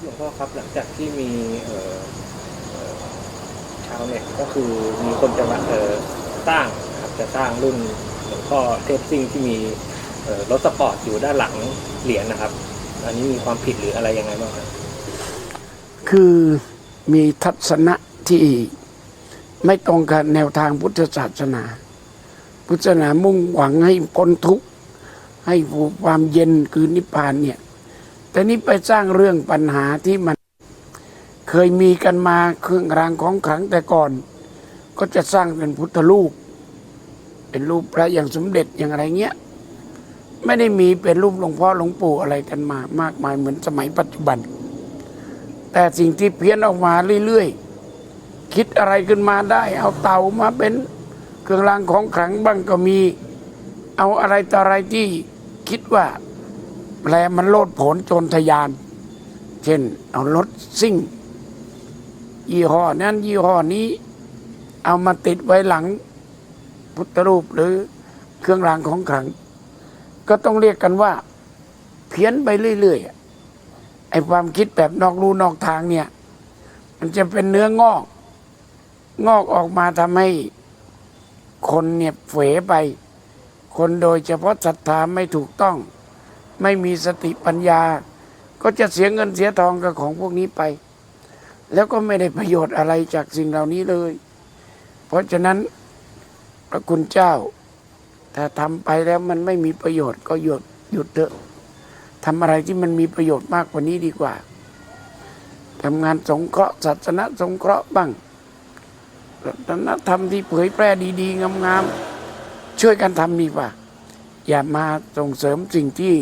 ที่มีเอ่อเอ่อชาวเน็ตก็คือมีคนจะมาเออสร้างนะครับจะสร้างรุ่นหลวงพ่อเทพซิ่งที่มีรถสปอร์ตอยู่ด้านหลังเหรียญนะครับ อันนี้มีความผิดหรืออะไรยังไงบ้างครับ คือมีทัศนะที่ไม่ตรงกับแนวทางพุทธศาสนา พุทธศาสนามุ่งหวังให้พ้นทุกข์ให้ความเย็นคือนิพพานเนี่ย แต่นี่ไปสร้างเรื่องปัญหาที่มันเคยมีกันมาเครื่องรางของขลังแต่ก่อน ก็จะสร้างเป็นพุทธรูป เป็นรูปพระอย่างสมเด็จอย่างไรเงี้ยไม่ได้มีเป็นรูปหลวงพ่อหลวงปู่อะไรกันมามากมายเหมือนสมัยปัจจุบัน แต่สิ่งที่เพี้ยนออกมาเรื่อยๆ คิดอะไรขึ้นมาได้ เอาเต่ามาเป็นเครื่องรางของขลังบ้างก็มี เอาอะไรต่ออะไรที่คิดว่า แปลมันโลดโผนจรทยาน เช่น เอารถซิ่ง ยี่ห้อนั้นยี่ห้อนี้ เอามาติดไว้หลัง พุทธรูปหรือเครื่องรางของขลัง ก็ต้องเรียกกันว่า เพี้ยนไปเรื่อยๆไอ้ความคิดแบบนอกรูนอกทางเนี่ย มันจะเป็นเนื้องอก งอกออกมาทำให้คนเนี่ยเฝไป คนโดยเฉพาะศรัทธาไม่ถูกต้อง ไม่มีสติปัญญา ก็จะเสียเงินเสียทองกับของพวกนี้ไป แล้วก็ไม่ได้ประโยชน์อะไรจากสิ่งเหล่านี้เลย เพราะฉะนั้นพระคุณเจ้า ถ้าทำไปแล้วมันไม่มีประโยชน์ก็หยุดหยุดเถอะทำอะไรที่มันมีประโยชน์มากกว่านี้ดีกว่าทำงานสงเคราะห์ศาสนาสงเคราะห์บ้างวัฒนธรรมที่เผยแพร่ดี ๆงามๆช่วยกันทำดีกว่า อย่ามาส่งเสริมสิ่งที่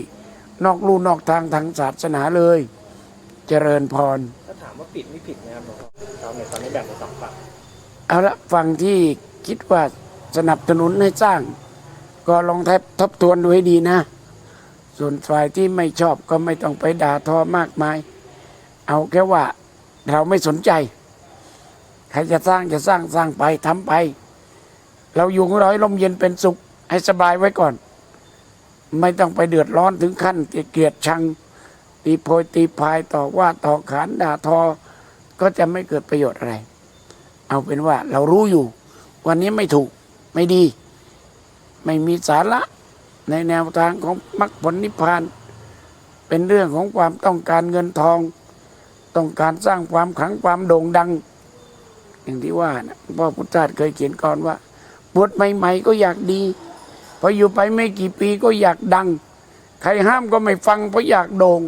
นอกลู่นอกทางทางศาสนาเลย เจริญพร ถ้าถามว่าผิดไม่ผิดนะครับหลวงพ่อชาวเน็ตตอนนี้แบ่งเป็นสองฝั่งเอาละฝั่งที่คิดว่าสนับสนุนให้สร้าง ก็ลองทบทบทวนดูให้ดีนะ ส่วนฝ่ายที่ไม่ชอบก็ไม่ต้องไปด่าทอมากมาย เอาแค่ว่าเราไม่สนใจ ใครจะสร้างจะสร้างสร้างไปทำไป เราอยู่ของเราให้ลมเย็นเป็นสุขให้สบายไว้ก่อน ไม่ต้องไปเดือดร้อนถึงขั้นเกลียดชัง ตีโพยตีพายต่อว่าต่อขานด่าทอ ก็จะไม่เกิดประโยชน์อะไร เอาเป็นว่าเรารู้อยู่ วันนี้ไม่ถูกไม่ดี ไม่มีสาระในแนวทางของมรรคผลนิพพาน เป็นเรื่องของความต้องการเงินทอง ต้องการสร้างความขังความโด่งดัง อย่างที่ว่านะพ่อพุทธทาสเคยเขียนก่อนว่าบวชใหม่ ๆ ก็อยากดี พออยู่ไปไม่กี่ปีก็อยากดัง ใครห้ามก็ไม่ฟังเพราะอยากโด่ง